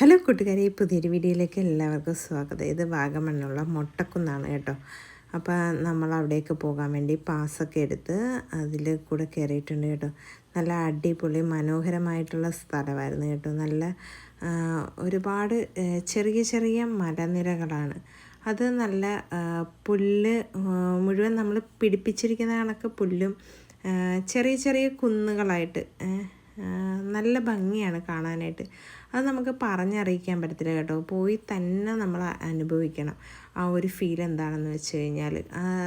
Hello കൂട്ടുകാരെ പുതിയൊരു വീഡിയോയിലേക്ക് എല്ലാവർക്കും സ്വാഗതം. ഇത് വാഗമണ്ണുള്ള മുട്ടക്കുന്നാണ് കേട്ടോ. അപ്പോൾ നമ്മൾ അവിടേക്ക് പോകാൻ വേണ്ടി പാസ്സൊക്കെ എടുത്ത് അതിൽ കൂടെ കയറിയിട്ടുണ്ട് കേട്ടോ. നല്ല അടിപൊളി മനോഹരമായിട്ടുള്ള സ്ഥലമായിരുന്നു കേട്ടോ. നല്ല ഒരുപാട് ചെറിയ ചെറിയ മലനിരകളാണ് അത് നല്ല പുല്ല് മുഴുവൻ നമ്മൾ പിടിപ്പിച്ചിരിക്കുന്ന കണക്ക് പുല്ലും ചെറിയ ചെറിയ കുന്നുകളായിട്ട് നല്ല ഭംഗിയാണ് കാണാനായിട്ട്. അത് നമുക്ക് പറഞ്ഞറിയിക്കാൻ പറ്റത്തില്ല കേട്ടോ. പോയി തന്നെ നമ്മൾ അനുഭവിക്കണം. ആ ഒരു ഫീൽ എന്താണെന്ന് വെച്ച് കഴിഞ്ഞാൽ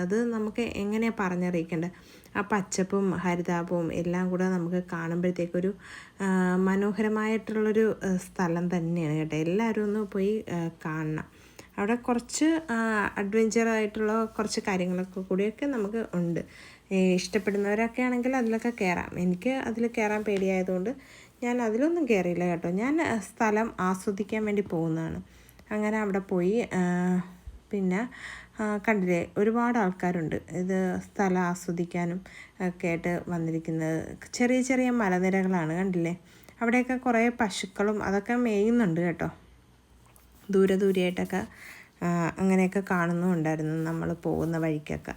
അത് നമുക്ക് എങ്ങനെയാണ് പറഞ്ഞറിയിക്കേണ്ടത് ആ പച്ചപ്പും ഹരിതാപവും എല്ലാം കൂടെ നമുക്ക് കാണുമ്പോഴത്തേക്കൊരു മനോഹരമായിട്ടുള്ളൊരു സ്ഥലം തന്നെയാണ് കേട്ടോ. എല്ലാവരും ഒന്ന് പോയി കാണണം. അവിടെ കുറച്ച് അഡ്വഞ്ചറായിട്ടുള്ള കുറച്ച് കാര്യങ്ങളൊക്കെ കൂടിയൊക്കെ നമുക്ക് ഉണ്ട്. ഇഷ്ടപ്പെടുന്നവരൊക്കെ ആണെങ്കിൽ അതിലൊക്കെ കയറാം എനിക്ക് അതിൽ കയറാൻ പേടിയായതുകൊണ്ട് ഞാൻ അതിലൊന്നും കയറിയില്ല കേട്ടോ. ഞാൻ സ്ഥലം ആസ്വദിക്കാൻ വേണ്ടി പോകുന്നതാണ്. അങ്ങനെ അവിടെ പോയി പിന്നെ കണ്ടില്ലേ ഒരുപാട് ആൾക്കാരുണ്ട് ഇത് സ്ഥലം ആസ്വദിക്കാനും ഒക്കെ ആയിട്ട് വന്നിരിക്കുന്നത്. ചെറിയ ചെറിയ മലനിരകളാണ് കണ്ടില്ലേ? അവിടെയൊക്കെ കുറേ പശുക്കളും അതൊക്കെ മേയുന്നുണ്ട് കേട്ടോ. ദൂരെ ദൂരെയായിട്ടൊക്കെ അങ്ങനെയൊക്കെ കാണുന്നുണ്ടായിരുന്നു നമ്മൾ പോകുന്ന വഴിക്കൊക്കെ.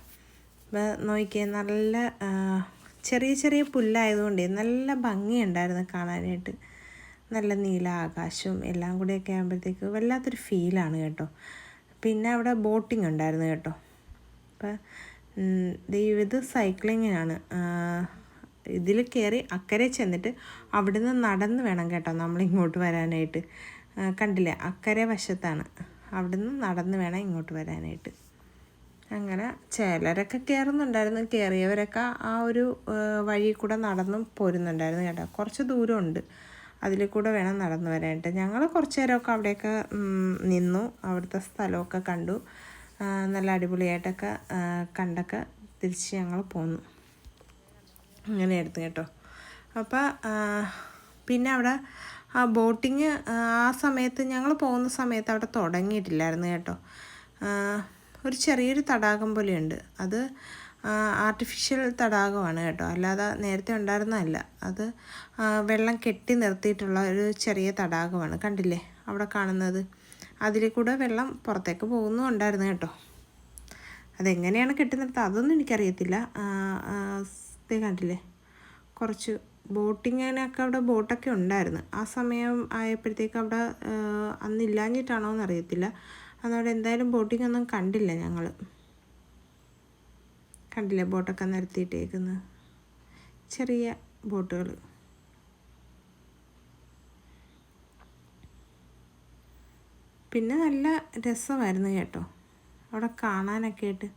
നോക്കിയേ നല്ല ചെറിയ ചെറിയ പുല്ലായതുകൊണ്ട് നല്ല ഭംഗിയുണ്ടായിരുന്നു കാണാനായിട്ട്. നല്ല നീല ആകാശവും എല്ലാം കൂടിയൊക്കെ ആകുമ്പോഴത്തേക്ക് വല്ലാത്തൊരു ഫീലാണ് കേട്ടോ. പിന്നെ അവിടെ ബോട്ടിംഗ് ഉണ്ടായിരുന്നു കേട്ടോ. അപ്പം ഇത് സൈക്ലിങ്ങിനാണ്. ഇതിൽ കയറി അക്കരെ ചെന്നിട്ട് അവിടുന്ന് നടന്ന് വേണം കേട്ടോ നമ്മളിങ്ങോട്ട് വരാനായിട്ട്. കണ്ടില്ലേ? അക്കരെ വശത്താണ്. അവിടുന്ന് നടന്ന് വേണം ഇങ്ങോട്ട് വരാനായിട്ട്. അങ്ങനെ ചിലരൊക്കെ കയറുന്നുണ്ടായിരുന്നു. കയറിയവരൊക്കെ ആ ഒരു വഴി കൂടെ നടന്നും പോരുന്നുണ്ടായിരുന്നു കേട്ടോ. കുറച്ച് ദൂരമുണ്ട്. അതിൽ കൂടെ വേണം നടന്നു വരാനായിട്ട്. ഞങ്ങൾ കുറച്ച് നേരമൊക്കെ അവിടെയൊക്കെ നിന്നു. അവിടുത്തെ സ്ഥലമൊക്കെ കണ്ടു. നല്ല അടിപൊളിയായിട്ടൊക്കെ കണ്ടൊക്കെ തിരിച്ച് ഞങ്ങൾ പോന്നു. അങ്ങനെയായിരുന്നു കേട്ടോ. അപ്പോൾ പിന്നെ അവിടെ ആ ബോട്ടിങ് ആ സമയത്ത് ഞങ്ങൾ പോകുന്ന സമയത്ത് അവിടെ തുടങ്ങിയിട്ടില്ലായിരുന്നു കേട്ടോ. ഒരു ചെറിയൊരു തടാകം പോലെയുണ്ട്. അത് ആർട്ടിഫിഷ്യൽ തടാകമാണ് കേട്ടോ. അല്ലാതെ നേരത്തെ ഉണ്ടായിരുന്നതല്ല. അത് വെള്ളം കെട്ടി നിർത്തിയിട്ടുള്ള ഒരു ചെറിയ തടാകമാണ്. കണ്ടില്ലേ? അവിടെ കാണുന്നത്. അതിൽ കൂടെ വെള്ളം പുറത്തേക്ക് പോകുന്നുണ്ടായിരുന്നു കേട്ടോ. അതെങ്ങനെയാണ് കെട്ടി നിർത്തുക അതൊന്നും എനിക്കറിയത്തില്ല. കണ്ടില്ലേ? കുറച്ച് ബോട്ടിങ്ങിനൊക്കെ അവിടെ ബോട്ടൊക്കെ ഉണ്ടായിരുന്നു. ആ സമയം ആയപ്പോഴത്തേക്ക് അവിടെ അന്നില്ലാഞ്ഞിട്ടാണോ എന്നറിയത്തില്ല അതവിടെ എന്തായാലും ബോട്ടിംഗ് ഒന്നും കണ്ടില്ല ഞങ്ങൾ കണ്ടില്ല ബോട്ടൊക്കെ നിരത്തിയിട്ടേക്കുന്നത് ചെറിയ ബോട്ടുകൾ പിന്നെ നല്ല രസമായിരുന്നു കേട്ടോ. അവിടെ കാണാനൊക്കെ ആയിട്ട്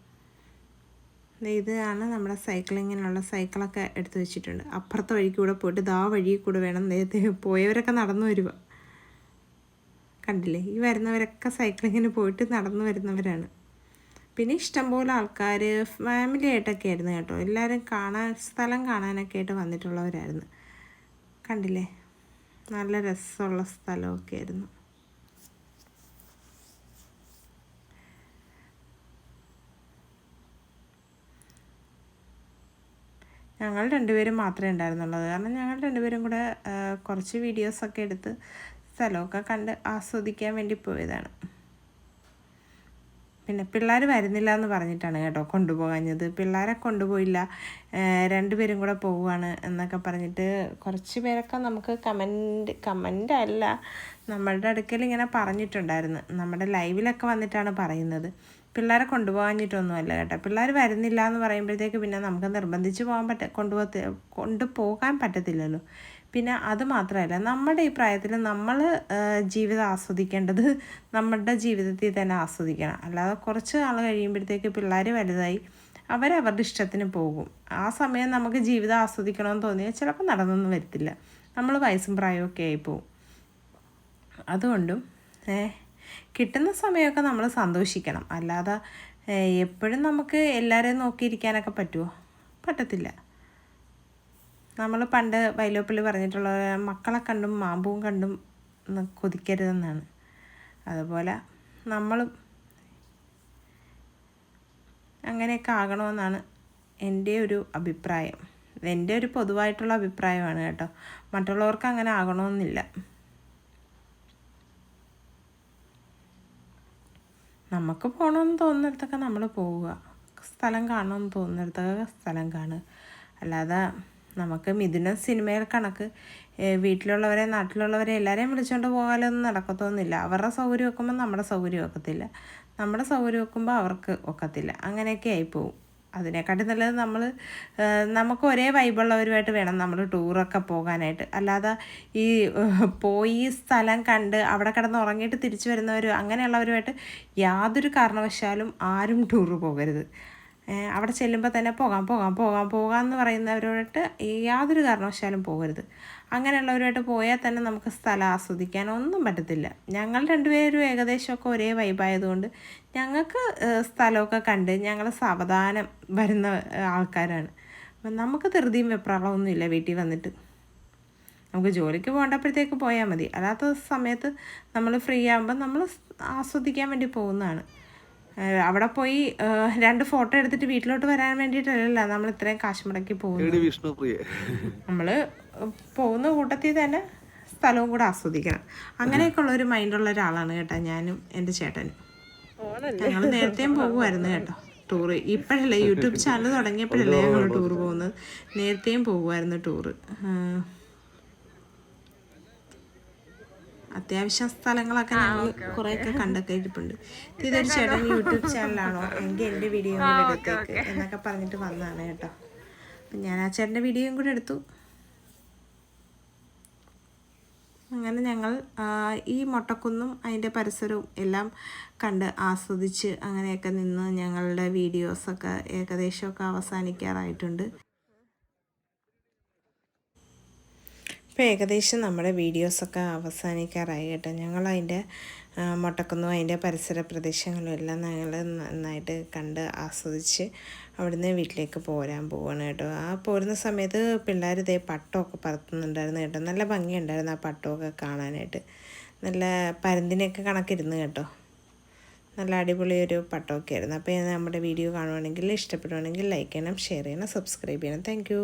ഇതാണ് നമ്മുടെ സൈക്ലിങ്ങിനുള്ള സൈക്കിളൊക്കെ എടുത്തു വെച്ചിട്ടുണ്ട്. അപ്പുറത്തെ വഴിക്ക് കൂടെ പോയിട്ട് ദാ വഴി കൂടെ വേണം നേരത്തെ പോയവരൊക്കെ നടന്നു വരിക കണ്ടില്ലേ? ഈ വരുന്നവരൊക്കെ സൈക്ലിങ്ങിന് പോയിട്ട് നടന്നു വരുന്നവരാണ്. പിന്നെ ഇഷ്ടംപോലെ ആൾക്കാർ ഫാമിലി ആയിട്ടൊക്കെ ആയിരുന്നു കേട്ടോ. എല്ലാവരും കാണാൻ സ്ഥലം കാണാനൊക്കെ ആയിട്ട് വന്നിട്ടുള്ളവരായിരുന്നു. കണ്ടില്ലേ? നല്ല രസമുള്ള സ്ഥലമൊക്കെ ആയിരുന്നു. ഞങ്ങൾ രണ്ടുപേരും മാത്രമേ ഉണ്ടായിരുന്നുള്ളത് കാരണം ഞങ്ങൾ രണ്ടുപേരും കൂടെ കുറച്ച് വീഡിയോസൊക്കെ എടുത്ത് സ്ഥലമൊക്കെ കണ്ട് ആസ്വദിക്കാൻ വേണ്ടി പോയതാണ്. പിന്നെ പിള്ളേർ വരുന്നില്ല എന്ന് പറഞ്ഞിട്ടാണ് കേട്ടോ കൊണ്ടുപോകാഞ്ഞത്. പിള്ളേരെ കൊണ്ടുപോയില്ല. രണ്ടുപേരും കൂടെ പോവുകയാണ് എന്നൊക്കെ പറഞ്ഞിട്ട് കുറച്ച് പേരൊക്കെ നമുക്ക് കമന്റ് കമന്റ് അല്ല നമ്മളുടെ അടുക്കൽ ഇങ്ങനെ പറഞ്ഞിട്ടുണ്ടായിരുന്നു. നമ്മുടെ ലൈവിലൊക്കെ വന്നിട്ടാണ് പറയുന്നത്. പിള്ളേരെ കൊണ്ടുപോകാഞ്ഞിട്ടൊന്നുമല്ല കേട്ടോ. പിള്ളേർ വരുന്നില്ല എന്ന് പറയുമ്പോഴത്തേക്ക് പിന്നെ നമുക്ക് നിർബന്ധിച്ച് പോകാൻ പറ്റ കൊണ്ടുപോ കൊണ്ടുപോകാൻ പറ്റത്തില്ലല്ലോ. പിന്നെ അത് മാത്രമല്ല നമ്മുടെ ഈ പ്രായത്തിൽ നമ്മൾ ജീവിതം ആസ്വദിക്കേണ്ടത് നമ്മുടെ ജീവിതത്തിൽ തന്നെ ആസ്വദിക്കണം. അല്ലാതെ കുറച്ച് നാൾ കഴിയുമ്പോഴത്തേക്ക് പിള്ളേർ വലുതായി അവരവരുടെ ഇഷ്ടത്തിന് പോകും. ആ സമയം നമുക്ക് ജീവിതം ആസ്വദിക്കണമെന്ന് തോന്നിയാൽ ചിലപ്പോൾ നടന്നൊന്നും വരത്തില്ല. നമ്മൾ വയസ്സും പ്രായമൊക്കെ ആയിപ്പോവും. അതുകൊണ്ടും കിട്ടുന്ന സമയമൊക്കെ നമ്മൾ സന്തോഷിക്കണം. അല്ലാതെ എപ്പോഴും നമുക്ക് എല്ലാവരെയും നോക്കിയിരിക്കാനൊക്കെ പറ്റുമോ? പറ്റത്തില്ല. നമ്മൾ പണ്ട് വൈലോപ്പിള്ളി പറഞ്ഞിട്ടുള്ള മക്കളെ കണ്ടും മാമ്പൂവും കണ്ടും ന്ന് കൊതിക്കരുതെന്നാണ്. അതുപോലെ നമ്മളും അങ്ങനെയൊക്കെ ആകണമെന്നാണ് എന്റെ ഒരു അഭിപ്രായം. എന്റെ ഒരു പൊതുവായിട്ടുള്ള അഭിപ്രായമാണ് കേട്ടോ. മറ്റുള്ളവർക്ക് അങ്ങനെ ആകണമെന്നില്ല. നമുക്ക് പോകണമെന്ന് തോന്നുന്നിടത്തൊക്കെ നമ്മൾ പോവുക. സ്ഥലം കാണണമെന്ന് തോന്നുന്നിടത്തൊക്കെ സ്ഥലം കാണുക. അല്ലാതെ നമുക്ക് മിഥുന സിനിമയിൽ കണക്ക് വീട്ടിലുള്ളവരെ നാട്ടിലുള്ളവരെ എല്ലാവരെയും വിളിച്ചുകൊണ്ട് പോകാനൊന്നും നടക്കത്തൊന്നുമില്ല. അവരുടെ സൗകര്യം വെക്കുമ്പോൾ നമ്മുടെ സൗകര്യം വെക്കത്തില്ല. നമ്മുടെ സൗകര്യം വെക്കുമ്പോൾ അവർക്ക് ഒക്കത്തില്ല. അങ്ങനെയൊക്കെ ആയിപ്പോവും. അതിനെക്കാട്ടി നല്ലത് നമ്മൾ നമുക്ക് ഒരേ വൈബുള്ളവരുമായിട്ട് വേണം നമ്മൾ ടൂറൊക്കെ പോകാനായിട്ട്. അല്ലാതെ ഈ പോയി സ്ഥലം കണ്ട് അവിടെ കിടന്ന് ഉറങ്ങിയിട്ട് തിരിച്ചു വരുന്നവർ അങ്ങനെയുള്ളവരുമായിട്ട് യാതൊരു കാരണവശാലും ആരും ടൂറ് പോകരുത്. അവിടെ ചെല്ലുമ്പോൾ തന്നെ പോകാം പോകാം പോകാം പോകാം എന്ന് പറയുന്നവരോട്ട് യാതൊരു കാരണവശാലും പോകരുത്. അങ്ങനെയുള്ളവരുമായിട്ട് പോയാൽ തന്നെ നമുക്ക് സ്ഥലം ആസ്വദിക്കാൻ ഒന്നും പറ്റത്തില്ല. ഞങ്ങൾ രണ്ടുപേരും ഏകദേശമൊക്കെ ഒരേ വൈബായതുകൊണ്ട് ഞങ്ങൾക്ക് സ്ഥലമൊക്കെ കണ്ട് ഞങ്ങൾ സാവധാനം വരുന്ന ആൾക്കാരാണ്. അപ്പം നമുക്ക് ധൃതിയും വെപ്രാളമൊന്നുമില്ല വീട്ടിൽ വന്നിട്ട്. നമുക്ക് ജോലിക്ക് പോകേണ്ടപ്പോഴത്തേക്ക് പോയാൽ മതി. അല്ലാത്ത സമയത്ത് നമ്മൾ ഫ്രീ ആകുമ്പോൾ നമ്മൾ ആസ്വദിക്കാൻ വേണ്ടി പോകുന്നതാണ്. അവിടെ പോയി രണ്ട് ഫോട്ടോ എടുത്തിട്ട് വീട്ടിലോട്ട് വരാൻ വേണ്ടിയിട്ടല്ലല്ലോ നമ്മൾ ഇത്രയും കാശ് മുടക്കി പോകുന്നത് നമ്മൾ പോകുന്ന കൂട്ടത്തിൽ തന്നെ സ്ഥലവും കൂടെ ആസ്വദിക്കണം. അങ്ങനെയൊക്കെ ഉള്ള ഒരു ഉള്ള ഒരാളാണ് കേട്ടോ ഞാനും എന്റെ ചേട്ടനും. ഞങ്ങൾ നേരത്തെയും പോകുമായിരുന്നു കേട്ടോ ടൂറ്. ഇപ്പോഴല്ലേ യൂട്യൂബ് ചാനൽ തുടങ്ങിയപ്പോഴല്ലേ ഞങ്ങൾ ടൂർ പോകുന്നത്? നേരത്തെയും പോകുമായിരുന്നു ടൂറ്. അത്യാവശ്യം സ്ഥലങ്ങളൊക്കെ ഞങ്ങൾ കുറേയൊക്കെ കണ്ടൊക്കെ ഇരിപ്പുണ്ട് ഇത് ഇതൊരു ചേട്ടൻ യൂട്യൂബ് ചാനലാണോ? എങ്കിൽ എന്റെ വീഡിയോ കൂടെ എടുത്തേക്ക് എന്നൊക്കെ പറഞ്ഞിട്ട് വന്നതാണ് കേട്ടോ. അപ്പം ഞാൻ ആ ചേട്ടന്റെ വീഡിയോയും കൂടെ എടുത്തു. അങ്ങനെ ഞങ്ങൾ ഈ മൊട്ടക്കുന്നും അതിന്റെ പരിസരവും എല്ലാം കണ്ട് ആസ്വദിച്ച് അങ്ങനെയൊക്കെ നിന്ന് ഞങ്ങളുടെ വീഡിയോസൊക്കെ ഏകദേശമൊക്കെ അവസാനിക്കാറായിട്ടുണ്ട്. ഇപ്പോൾ ഏകദേശം നമ്മുടെ വീഡിയോസൊക്കെ അവസാനിക്കാറായി കേട്ടോ. ഞങ്ങൾ അതിന്റെ മൊട്ടക്കുന്നും അതിന്റെ പരിസര പ്രദേശങ്ങളും എല്ലാം ഞങ്ങൾ നന്നായിട്ട് കണ്ട് ആസ്വദിച്ച് അവിടുന്ന് വീട്ടിലേക്ക് പോരാൻ പോവാണ് കേട്ടോ. ആ പോരുന്ന സമയത്ത് പിള്ളേർ ഇതേ പട്ടമൊക്കെ പറത്തുന്നുണ്ടായിരുന്നു കേട്ടോ. നല്ല ഭംഗിയുണ്ടായിരുന്നു ആ പട്ടമൊക്കെ കാണാനായിട്ട്. നല്ല പരുന്തിനെയൊക്കെ കണക്കിരുന്നു കേട്ടോ. നല്ല അടിപൊളി ഒരു പട്ടമൊക്കെ ആയിരുന്നു. അപ്പോൾ നമ്മുടെ വീഡിയോ കാണുവാണെങ്കിൽ ഇഷ്ടപ്പെടുവാണെങ്കിൽ ലൈക്ക് ചെയ്യണം ഷെയർ ചെയ്യണം സബ്സ്ക്രൈബ് ചെയ്യണം. താങ്ക്